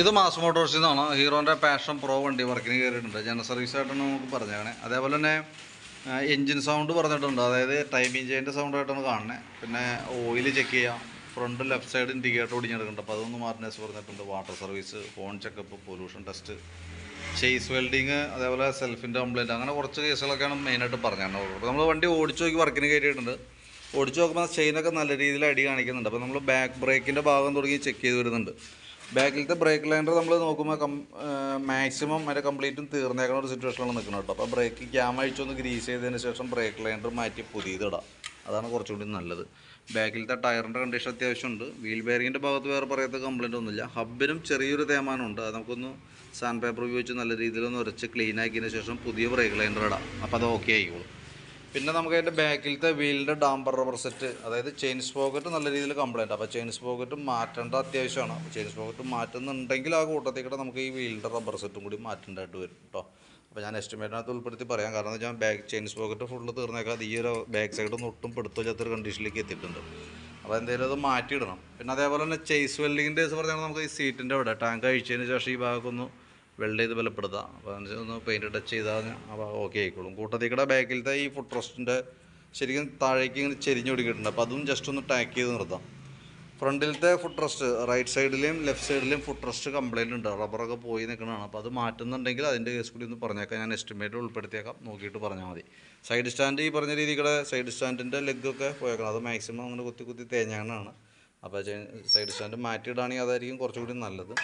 ഇത് മാസ് മോട്ടോഴ്സിൽ നിന്നാണ് ഹീറോന്റെ passion pro വണ്ടി വർക്കിന് കയറിയിട്ടുണ്ട് ജനറൽ സർവീസ് ആയിട്ടാണ് നമുക്ക് പറഞ്ഞതാണ് അതേപോലെ തന്നെ എൻജിൻ സൗണ്ട് പറഞ്ഞിട്ടുണ്ട്. അതായത് ചെയിന്റെ സൗണ്ട് ആയിട്ടാണ് കാണുന്നത് പിന്നെ ഓയിൽ ചെക്ക് ചെയ്യാം. ഫ്രണ്ട് ലെഫ്റ്റ് സൈഡ് ഇൻഡിക്കേറ്റർ ഓടിഞ്ഞെടുക്കുന്നുണ്ട് അപ്പോൾ അതൊന്ന് മാർട്ടിനേഴ്സ് പറഞ്ഞിട്ടുണ്ട്. Water service phone checkup pollution test chassis welding അതേപോലെ സെൽഫിന്റെ കംപ്ലയിന്റ് അങ്ങനെ കുറച്ച് കേസുകളൊക്കെയാണ് മെയിനായിട്ട് പറഞ്ഞത് അപ്പോൾ നമ്മൾ വണ്ടി ഓടിച്ചു നോക്കി വർക്കിന് കയറിയിട്ടുണ്ട് ഓടിച്ചു നോക്കുമ്പോൾ ചെയിനൊക്കെ നല്ല രീതിയിൽ അടി കാണിക്കുന്നുണ്ട്. അപ്പോൾ നമ്മൾ ബാക്ക് ബ്രേക്കിന്റെ ഭാഗം തുടങ്ങി ചെക്ക് ചെയ്ത് വരുന്നുണ്ട്. ബാക്കിലത്തെ ബ്രേക്ക് ലൈൻഡർ നമ്മൾ നോക്കുമ്പോൾ കം മാക്സിമം അതിന്റെ കംപ്ലീറ്റും തീർന്നേക്കുന്ന ഒരു സിറ്റുവേഷനിലാണ് നിൽക്കുന്നത് കേട്ടോ. അപ്പോൾ ബ്രേക്ക് ക്യാം അഴിച്ചൊന്ന് ഗ്രീസ് ചെയ്തതിന് ശേഷം ബ്രേക്ക് ലൈൻഡർ മാറ്റി പുതിയതിടാം അതാണ് കുറച്ചുകൂടി നല്ലത്. ബാക്കിലത്തെ ടയറിന്റെ കണ്ടീഷൻ അത്യാവശ്യമുണ്ട് വീൽ ബെയറിങ്ങിന്റെ ഭാഗത്ത് വേറെ പറയാത്ത കംപ്ലൈന്റ് ഒന്നുമില്ല. ഹബിനും ചെറിയൊരു തേമാനമുണ്ട്. അത് നമുക്കൊന്ന് സാൻഡ് പേപ്പർ ഉപയോഗിച്ച് നല്ല രീതിയിൽ ഒന്ന് ഉരച്ച് ക്ലീൻ ആക്കിയതിന് ശേഷം പുതിയ ബ്രേക്ക് ലൈൻഡർ ഇടാം. അപ്പോൾ അത് ഓക്കെ ആയിക്കോളും. പിന്നെ നമുക്ക് അതിന്റെ ബാക്കിലത്തെ വീലിന്റെ ഡാമ്പർ റബ്ബർ സെറ്റ് അതായത് ചെയിൻസ് പോക്കറ്റ് നല്ല രീതിയിൽ കംപ്ലൈന്റ് അപ്പോൾ ചെയിൻസ് സ്പോക്കറ്റ് മാറ്റേണ്ട അത്യാവശ്യമാണ്. അപ്പോൾ ചെയിൻ സ്പോക്കറ്റ് മാറ്റുന്നുണ്ടെങ്കിൽ ആ കൂട്ടത്തിൽ കൂടെ നമുക്ക് ഈ വീലിന്റെ റബ്ബർ സെറ്റും കൂടി മാറ്റേണ്ടതായിട്ട് വരും കേട്ടോ അപ്പോൾ ഞാൻ എസ്റ്റിമേറ്റിനകത്ത് ഉൾപ്പെടുത്തി പറയാം. കാരണം എന്ന് വെച്ചാൽ ബാക്ക് ചെയിൻസ് പോക്കറ്റ് ഫുള്ള് തീർന്നേക്കാതെ ഈ ഒരു ബാക്ക് സൈഡൊന്നും ഒട്ടും പെടുത്തില്ലാത്തൊരു കണ്ടീഷനിലേക്ക് എത്തിയിട്ടുണ്ട്. അപ്പോൾ എന്തെങ്കിലും അത് മാറ്റിയിടണം. പിന്നെ അതേപോലെ തന്നെ ചെയ്സ് വെൽഡിങ്ങിന്റെ കേസ് പറഞ്ഞാൽ നമുക്ക് ഈ സീറ്റിന്റെ അവിടെ ടാങ്ക് അഴിച്ചതിന് ശേഷം ഈ ഭാഗമൊന്ന് വെൽഡ് ചെയ്ത് ബലപ്പെടുത്താം. അപ്പോൾ അതിനനുസരിച്ച് ഒന്ന് പെയിന്റ് ടച്ച് ചെയ്താൽ ഓക്കെ ആയിക്കോളും. കൂട്ടത്തിൽ കൂടെ ബാക്കിലത്തെ ഈ ഫുഡ് റെസ്റ്റിന്റെ ശരിക്കും താഴേക്ക് ഇങ്ങനെ ചെരിഞ്ഞ് പിടിക്കിട്ടുണ്ട്. അപ്പോൾ അതും ജസ്റ്റ് ഒന്ന് ടാക്ക് ചെയ്ത് നിർത്താം. ഫ്രണ്ടിലത്തെ ഫുഡ് റെസ്റ്റ് റൈറ്റ് സൈഡിലെയും ലെഫ്റ്റ് സൈഡിലെയും ഫുഡ് റെസ്റ്റ് കംപ്ലൈന്റ് ഉണ്ട്. റബ്ബറൊക്കെ പോയി നിൽക്കുന്നതാണ്. അപ്പോൾ അത് മാറ്റുന്നുണ്ടെങ്കിൽ അതിന്റെ കേസ് കൂടി ഒന്ന് പറഞ്ഞേക്കാം. ഞാൻ എസ്റ്റിമേറ്റ് ഉൾപ്പെടുത്തിയേക്കാം. നോക്കിയിട്ട് പറഞ്ഞാൽ മതി. സൈഡ് സ്റ്റാൻഡ് ഈ പറഞ്ഞ രീതിയുടെ സൈഡ് സ്റ്റാൻഡിന്റെ ലെഗൊക്കെ പോയേക്കണം. അത് മാക്സിമം അങ്ങനെ കുത്തി കുത്തി തേഞ്ഞാണ്. അപ്പോൾ സൈഡ് സ്റ്റാൻഡ് മാറ്റിയിടുകയാണെങ്കിൽ അതായിരിക്കും കുറച്ചുകൂടി നല്ലത്.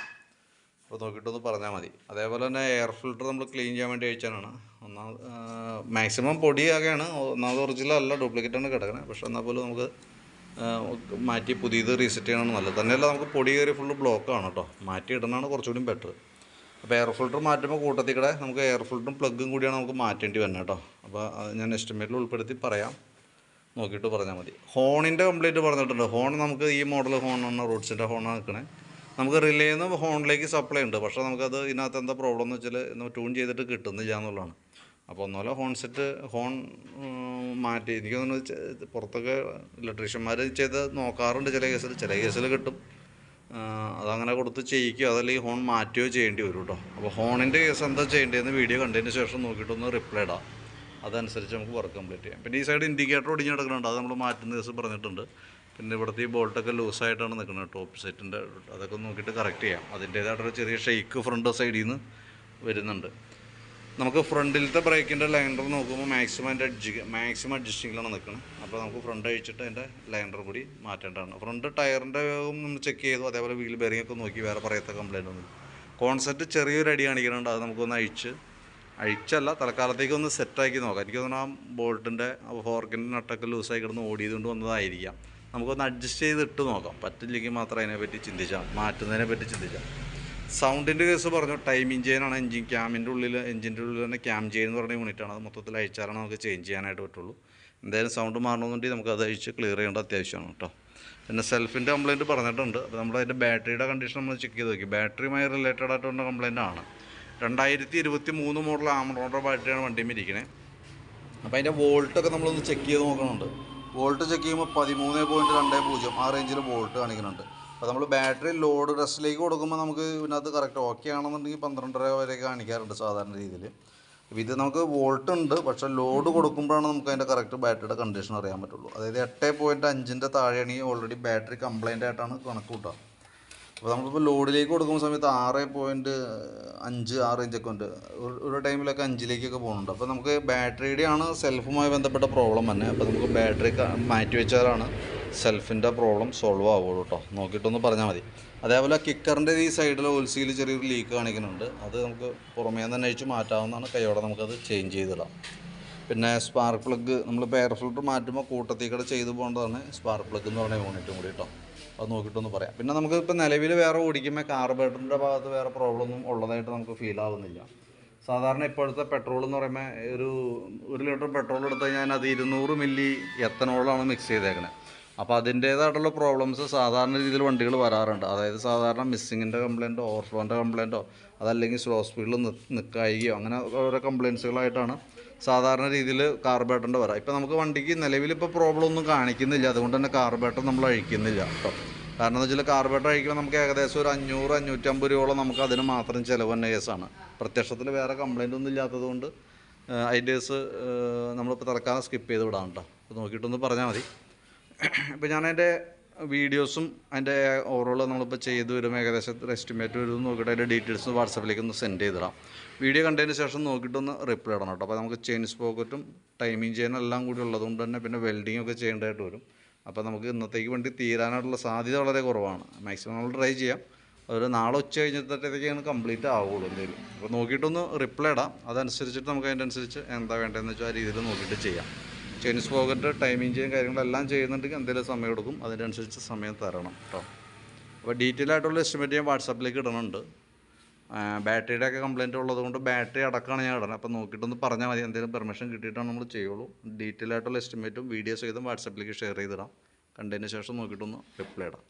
അപ്പോൾ നോക്കിയിട്ടൊന്ന് പറഞ്ഞാൽ മതി. അതേപോലെ തന്നെ എയർ ഫിൽറ്റർ നമ്മൾ ക്ലീൻ ചെയ്യാൻ വേണ്ടി അയച്ചാണ് ഒന്നാമത് മാക്സിമം പൊടിയാകെയാണ് ഒന്നാമത് ഒറിജിനൽ അല്ല ആണ് കിടക്കുന്നത് പക്ഷേ എന്നാൽ പോലും നമുക്ക് മാറ്റി പുതിയത് റീസെറ്റ് ചെയ്യണമെന്ന് നല്ലത്. തന്നെയല്ല നമുക്ക് പൊടി കയറി ഫുള്ള് ബ്ലോക്കാണ് കേട്ടോ മാറ്റി ഇടുന്നതാണ് കുറച്ചുകൂടി ബെറ്റർ അപ്പോൾ എയർ ഫിൽറ്റർ മാറ്റുമ്പോൾ കൂട്ടത്തിൽ കൂടെ നമുക്ക് എയർ ഫിൽറ്ററും പ്ലഗും കൂടിയാണ് നമുക്ക് മാറ്റേണ്ടി വരുന്നത് കേട്ടോ അപ്പോൾ ഞാൻ എസ്റ്റിമേറ്റിൽ ഉൾപ്പെടുത്തി പറയാം. നോക്കിയിട്ട് പറഞ്ഞാൽ മതി. ഹോണിന്റെ കംപ്ലീറ്റ് പറഞ്ഞിട്ടുണ്ട്. ഹോൺ നമുക്ക് ഈ മോഡൽ ഹോണാണ് റൂട്ട്സിന്റെ ഹോണാണ് നിൽക്കണേ നമുക്ക് റിലേന്ന് ഹോണിലേക്ക് സപ്ലൈ ഉണ്ട്. പക്ഷേ നമുക്കത് ഇതിനകത്ത് എന്താ പ്രോബ്ലം എന്ന് വെച്ചാൽ നമ്മൾ ട്യൂൺ ചെയ്തിട്ട് കിട്ടുന്നില്ല എന്നുള്ളതാണ്. അപ്പോൾ ഒന്നുമല്ല ഹോൺ സെറ്റ് ഹോൺ മാറ്റി. എനിക്ക് തോന്നുന്നു പുറത്തൊക്കെ ഇലക്ട്രീഷ്യന്മാർ ചെയ്ത് നോക്കാറുണ്ട് ചില കേസിൽ ചില കേസിൽ കിട്ടും. അതങ്ങനെ കൊടുത്ത് ചെയ്യിക്കുകയോ അതല്ലെങ്കിൽ ഹോൺ മാറ്റുകയോ ചെയ്യേണ്ടി വരും കേട്ടോ അപ്പോൾ ഹോണിന്റെ കേസ് എന്താ ചെയ്യേണ്ടതെന്ന് വീഡിയോ കണ്ടതിന് ശേഷം നോക്കിയിട്ടൊന്ന് റിപ്ലൈ ഇടാം. അതനുസരിച്ച് നമുക്ക് വർക്ക് കംപ്ലീറ്റ് ചെയ്യാം. പിന്നെ ഈ സൈഡ് ഇൻഡിക്കേറ്റർ ഒടിഞ്ഞ് കിടക്കുന്നുണ്ട് അത് നമ്മൾ മാറ്റുന്ന ദിവസം പറഞ്ഞിട്ടുണ്ട്. പിന്നെ ഇവിടുത്തെ ഈ ബോൾട്ടൊക്കെ ലൂസായിട്ടാണ് നിൽക്കുന്നത് ടോപ്പ് സെറ്റിന്റെ അതൊക്കെ നോക്കിയിട്ട് കറക്റ്റ് ചെയ്യാം. അതിന്റേതായിട്ടൊരു ചെറിയ ഷെയ്ക്ക് ഫ്രണ്ട് സൈഡിൽ നിന്ന് വരുന്നുണ്ട്. നമുക്ക് ഫ്രണ്ടിലത്തെ ബ്രേക്കിന്റെ ലൈൻഡർ നോക്കുമ്പോൾ മാക്സിമം അതിന്റെ അഡ്ജി മാക്സിമം അഡ്ജസ്റ്റിങ്ങിലാണ് നിൽക്കുന്നത് അപ്പോൾ നമുക്ക് ഫ്രണ്ട് അഴിച്ചിട്ട് അതിന്റെ ലൈൻഡർ കൂടി മാറ്റേണ്ടതാണ്. ഫ്രണ്ട് ടയറിന്റെ നമ്മൾ ചെക്ക് ചെയ്തു. അതേപോലെ വീൽ ബെയറിംഗ് ഒക്കെ നോക്കി വേറെ പറയത്ത കംപ്ലൈന്റ് ഒന്നും കോൺസെപ്റ്റ് ചെറിയൊരു അടി കാണിക്കുന്നുണ്ട്. അത് നമുക്കൊന്ന് അഴിച്ച് അഴിച്ചല്ല തൽക്കാലത്തേക്ക് ഒന്ന് സെറ്റാക്കി നോക്കാം. എനിക്ക് തോന്നുന്നു ആ ബോൾട്ടിന്റെ ഫോർക്കിന്റെ നട്ടൊക്കെ ലൂസായി കിടന്ന് ഓടിയതുകൊണ്ട് വന്നതായിരിക്കാം. നമുക്കൊന്ന് അഡ്ജസ്റ്റ് ചെയ്ത് ഇട്ട് നോക്കാം. പറ്റില്ലെങ്കിൽ മാത്രം അതിനെപ്പറ്റി ചിന്തിച്ചാൽ മാറ്റുന്നതിനെ പറ്റി ചിന്തിച്ചാൽ. സൗണ്ടിന്റെ കേസ് പറഞ്ഞു ടൈമിംഗ് ചെയിനാണ് എഞ്ചിൻ ക്യാമിന്റെ ഉള്ളിൽ എഞ്ചിന്റെ ഉള്ളിൽ തന്നെ ക്യാം ചെയിൻ എന്ന് പറഞ്ഞ യൂണിറ്റാണ് അത് മൊത്തത്തിൽ അയച്ചാലാണ് നമുക്ക് ചേഞ്ച് ചെയ്യാനായിട്ട് പറ്റുള്ളൂ. എന്തായാലും സൗണ്ട് മാറണമെന്നുണ്ടെങ്കിൽ നമുക്ക് അത് അഴിച്ച് ക്ലിയർ ചെയ്യേണ്ട അത്യാവശ്യമാണ് കേട്ടോ. പിന്നെ സെൽഫിന്റെ കംപ്ലയിന്റ് പറഞ്ഞിട്ടുണ്ട്. അപ്പോൾ നമ്മൾ അതിന്റെ ബാറ്ററിയുടെ കണ്ടീഷൻ നമ്മൾ ചെക്ക് ചെയ്ത് നോക്കി. ബാറ്ററിയുമായി റിലേറ്റഡ് ആയിട്ടുള്ള കംപ്ലയിന്റ് ആണ്. രണ്ടായിരത്തി ഇരുപത്തി മൂന്ന് മോഡൽ ആമറോണിന്റെ ബാറ്ററിയാണ് വണ്ടിയും ഇരിക്കണേ. അപ്പോൾ അതിന്റെ വോൾട്ടൊക്കെ നമ്മളൊന്ന് ചെക്ക് ചെയ്ത് നോക്കണുണ്ട്. വോൾട്ട് ചെക്ക് ചെയ്യുമ്പോൾ പതിമൂന്ന് പോയിന്റ് രണ്ട് പൂജ്യം ആ റേഞ്ചിൽ വോൾട്ട് കാണിക്കുന്നുണ്ട്. അപ്പോൾ നമ്മൾ ബാറ്ററി ലോഡ് റെസ്റ്റിലേക്ക് കൊടുക്കുമ്പോൾ നമുക്ക് ഇതിനകത്ത് കറക്റ്റ് ഓക്കെ ആണെന്നുണ്ടെങ്കിൽ പന്ത്രണ്ടര വരെ കാണിക്കാറുണ്ട് സാധാരണ രീതിയിൽ അപ്പോൾ ഇത് നമുക്ക് വോൾട്ട് ഉണ്ട് പക്ഷേ ലോഡ് കൊടുക്കുമ്പോഴാണ് നമുക്ക് അതിന്റെ കറക്റ്റ് ബാറ്ററിയുടെ കണ്ടീഷൻ അറിയാൻ പറ്റുള്ളൂ. അതായത് എട്ട് പോയിന്റ് അഞ്ചിന്റെ താഴെയാണെങ്കിൽ ഓൾറെഡി ബാറ്ററി കംപ്ലൈന്റ് ആയിട്ടാണ് കണക്ക് കൂട്ടുക. അപ്പോൾ നമ്മളിപ്പോൾ ലോഡിലേക്ക് കൊടുക്കുന്ന സമയത്ത് ആറ് പോയിന്റ് അഞ്ച് ആ റേഞ്ചൊക്കെ ഉണ്ട്. ഒരു- ടൈമിലൊക്കെ അഞ്ചിലേക്കൊക്കെ പോകുന്നുണ്ട്. അപ്പോൾ നമുക്ക് ബാറ്ററിയുടെ ആണ് സെൽഫുമായി ബന്ധപ്പെട്ട പ്രോബ്ലം തന്നെ. അപ്പോൾ നമുക്ക് ബാറ്ററി മാറ്റി വെച്ചാലാണ് സെൽഫിന്റെ പ്രോബ്ലം സോൾവ് ആവുള്ളൂ കേട്ടോ നോക്കിയിട്ടൊന്ന് പറഞ്ഞാൽ മതി. അതേപോലെ കിക്കറിന്റെ ഈ സൈഡിൽ ഒൽസിയിൽ ചെറിയൊരു ലീക്ക് കാണിക്കുന്നുണ്ട്. അത് നമുക്ക് പുറമേ നിന്ന് അഴിച്ച് മാറ്റാവുന്നതാണ്. കൈയോടെ നമുക്കത് ചേഞ്ച് ചെയ്തിടാം. പിന്നെ സ്പാർക്ക് പ്ലഗ് നമ്മൾ എയർ ഫിൽട്ടർ മാറ്റുമ്പോൾ കൂട്ടത്തിൽ കൂടെ ചെയ്തു പോകേണ്ടതാണ് സ്പാർക്ക് പ്ലഗ് എന്ന് പറഞ്ഞ യൂണിറ്റും കൂടി കേട്ടോ അത് നോക്കിയിട്ടൊന്ന് പറയാം. പിന്നെ നമുക്ക് ഇപ്പോൾ നിലവിൽ വേറെ ഓടിക്കുമ്പോൾ കാർബറേറ്ററിന്റെ ഭാഗത്ത് വേറെ പ്രോബ്ലം ഒന്നും ഉള്ളതായിട്ട് നമുക്ക് ഫീൽ ആവുന്നില്ല. സാധാരണ ഇപ്പോഴത്തെ പെട്രോൾ എന്ന് പറയുമ്പോൾ ഒരു ഒരു ലിറ്റർ പെട്രോൾ എടുത്ത് കഴിഞ്ഞാൽ അത് ഇരുന്നൂറ് മില്ലി എത്തനോളാണ് മിക്സ് ചെയ്തേക്കുന്നത് അപ്പോൾ അതിന്റേതായിട്ടുള്ള പ്രോബ്ലംസ് സാധാരണ രീതിയിൽ വണ്ടികൾ വരാറുണ്ട്. അതായത് സാധാരണ മിസ്സിങ്ങിന്റെ കംപ്ലയിന്റോ ഓവർഫ്ലോന്റെ കംപ്ലയിന്റോ അതല്ലെങ്കിൽ സ്ലോ സ്പീഡിൽ നിൽക്കായികയോ അങ്ങനെ ഓരോ കംപ്ലയിൻസുകളായിട്ടാണ് സാധാരണ രീതിയിൽ കാർബേറ്ററിന്റെ വരാം. ഇപ്പോൾ നമുക്ക് വണ്ടിക്ക് നിലവിൽ ഇപ്പോൾ പ്രോബ്ലം ഒന്നും കാണിക്കുന്നില്ല. അതുകൊണ്ട് തന്നെ കാർബേറ്റർ നമ്മൾ അഴിക്കുന്നില്ല കേട്ടോ. കാരണം എന്ന് വെച്ചാൽ കാർബേറ്റർ അഴിക്കുമ്പോൾ നമുക്ക് ഏകദേശം ഒരു അഞ്ഞൂറ് അഞ്ഞൂറ്റമ്പത് രൂപയോളം നമുക്ക് അതിന് മാത്രം ചിലവ് തന്നെ കേസാണ് പ്രത്യക്ഷത്തിൽ വേറെ കംപ്ലയിന്റ് ഒന്നും ഇല്ലാത്തതുകൊണ്ട് ഐഡിയസ് നമ്മളിപ്പോൾ തൽക്കാലം സ്കിപ്പ് ചെയ്ത് വിടാം കേട്ടോ. നോക്കിയിട്ടൊന്ന് പറഞ്ഞാൽ മതി. ഇപ്പോൾ ഞാനതിന്റെ വീഡിയോസും അതിന്റെ ഓവറോൾ നമ്മളിപ്പോൾ ചെയ്ത് വരും ഏകദേശം എസ്റ്റിമേറ്റ് വരും. നോക്കിയിട്ട് അതിന്റെ ഡീറ്റെയിൽസ് വാട്സപ്പിലേക്ക് ഒന്ന് സെൻഡ് ചെയ്തിടാം. വീഡിയോ കണ്ടതിന് ശേഷം നോക്കിയിട്ടൊന്ന് റിപ്ലൈ ഇടണം കേട്ടോ. അപ്പോൾ നമുക്ക് ചെയിൻസ് പോക്കറ്റും ടൈമിങ് ചെയിൻ എല്ലാം കൂടി ഉള്ളതുകൊണ്ട് തന്നെ പിന്നെ വെൽഡിംഗ് ഒക്കെ ചെയ്യേണ്ടതായിട്ട് വരും. അപ്പോൾ നമുക്ക് ഇന്നത്തേക്ക് വേണ്ടി തീരാനായിട്ടുള്ള സാധ്യത വളരെ കുറവാണ്. മാക്സിമം നമ്മൾ ട്രൈ ചെയ്യാം. ഒരു നാളെ ഉച്ച കഴിഞ്ഞത്തേക്കാണ് കംപ്ലീറ്റ് ആവുള്ളൂ എന്തെങ്കിലും അപ്പോൾ നോക്കിയിട്ടൊന്ന് റിപ്ലൈ ഇടാം. അതനുസരിച്ചിട്ട് നമുക്ക് അതിന്റെ അനുസരിച്ച് എന്താ വേണ്ടതെന്ന് വെച്ചാൽ ആ രീതിയിൽ നോക്കിയിട്ട് ചെയ്യാം. ചെയിൻസ് പോക്കറ്റ് ടൈമിങ് ചെയ്യും കാര്യങ്ങളെല്ലാം ചെയ്യുന്നുണ്ടെങ്കിൽ എന്തെങ്കിലും സമയം എടുക്കും. അതിനനുസരിച്ച് സമയം തരണം കേട്ടോ അപ്പോൾ ഡീറ്റെയിൽ ആയിട്ടുള്ള എസ്റ്റിമേറ്റ് ഞാൻ വാട്സാപ്പിലേക്ക് ഇടുന്നുണ്ട് ബാറ്ററിയുടെ ഒക്കെ കംപ്ലയിന്റ് ഉള്ളതുകൊണ്ട് ബാറ്ററി അടക്കമാണ് ഞാൻ ഇടണം. അപ്പോൾ നോക്കിയിട്ടൊന്ന് പറഞ്ഞാൽ മതി. എന്തെങ്കിലും പെർമിഷൻ കിട്ടിയിട്ടാണ് നമ്മൾ ചെയ്യുള്ളൂ. ഡീറ്റെയിൽ ആയിട്ടുള്ള എസ്റ്റിമേറ്റും വീഡിയോസ് ചെയ്തും വാട്സാപ്പിലേക്ക് ഷെയർ ചെയ്തിടാം. കണ്ടതിന് ശേഷം നോക്കിയിട്ടൊന്ന് റിപ്ലൈ ഇടാം.